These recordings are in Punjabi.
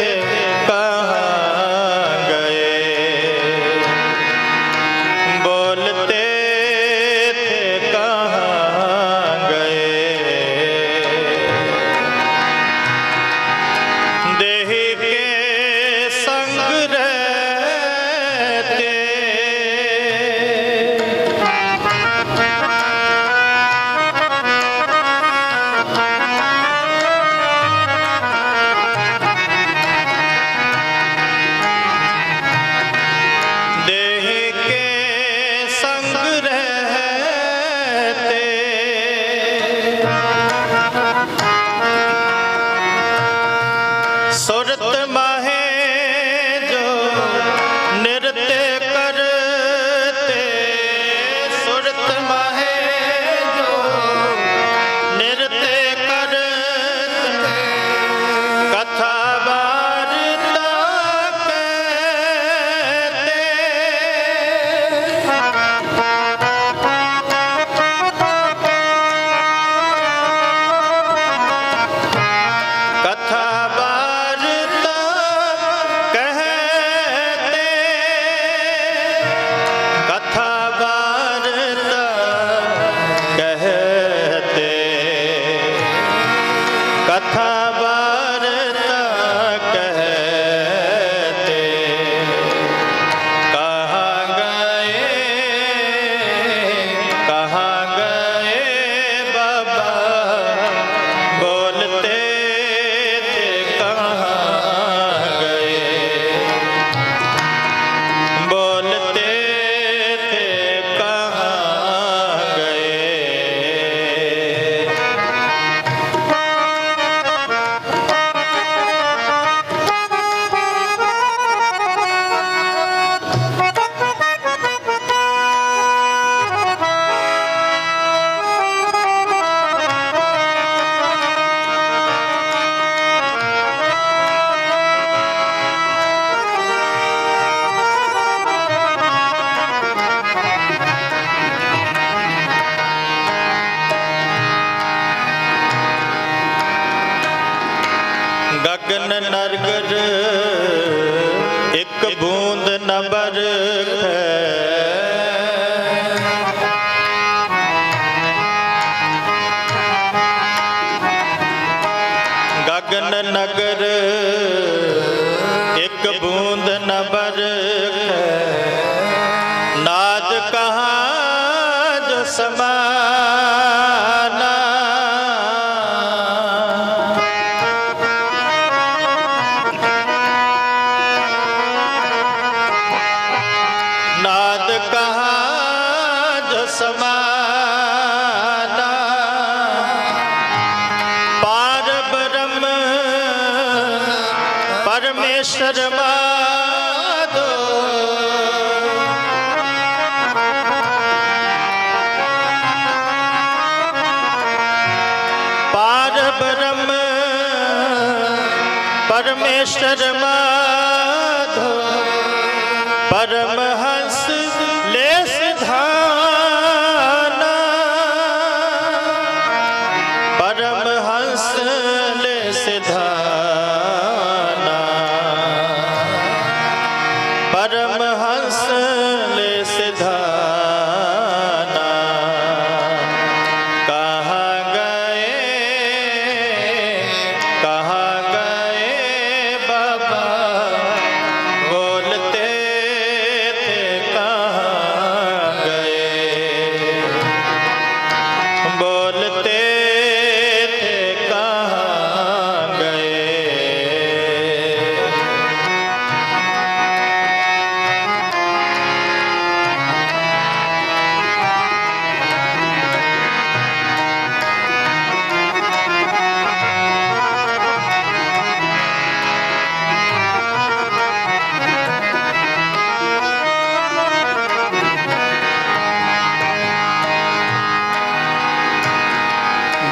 Ei. ਨਰਗਰ ਇੱਕ ਬੂੰਦ ਨਬਰ ਨਗਰ ਇੱਕ ਬੂੰਦ ਨ ਬਰਖੈ हमें शर्मा दो पार ब्रह्म परमेश्वर मा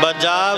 ਬਜਾ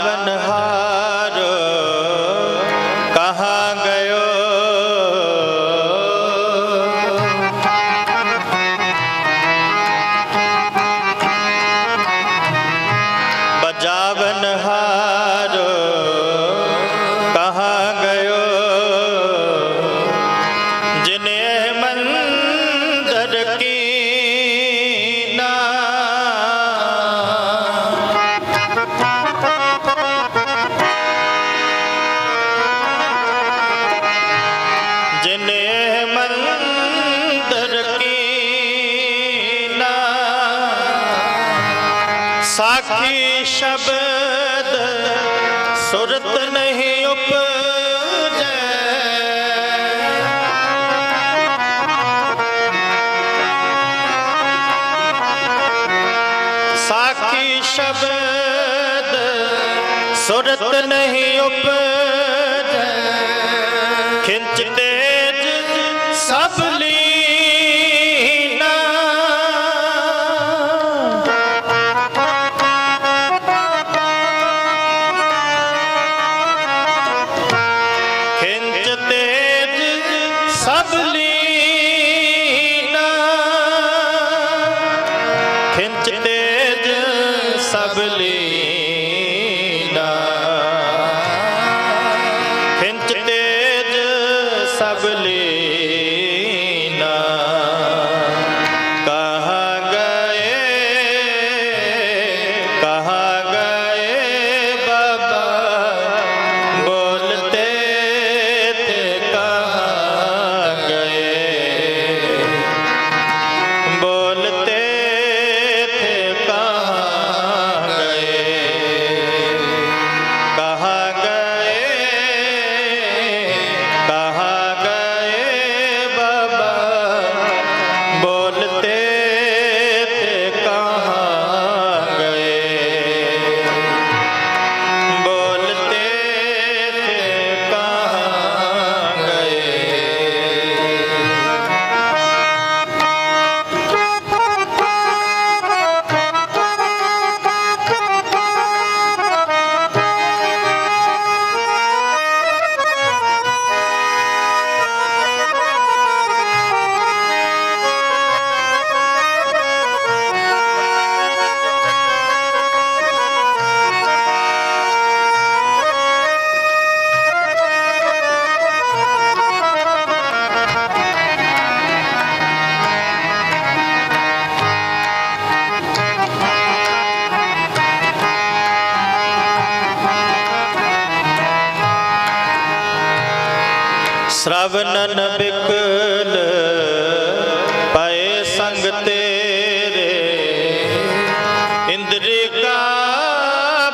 ਸਖੀ ਸ਼ਬਦ ਸੁਰਤ ਨਹੀਂ ਉਪਜੈ। ਸਾਖੀ ਸ਼ਬਦ ਸੁਰਤ ਨਹੀਂ ਉਪਜੈ। ਖਿੰਚਦੇ ਸਭ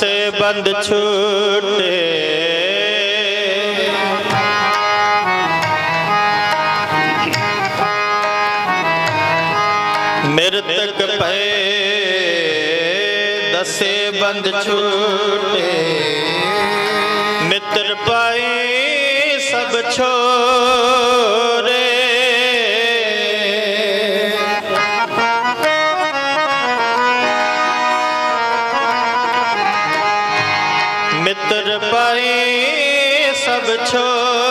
ਸੇ ਬੰਦ ਛੂਟੇ। ਮਿਰਤਕ ਪਏ ਦਸੇ ਬੰਦ ਛੂਟੇ। ਮਿੱਤਰ ਪਾਈ ਮਿੱਤਰ ਪਾਏ ਸਭ ਛੋ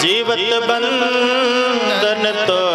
ਜੀਵਤ ਬੰਧਨ ਤੋ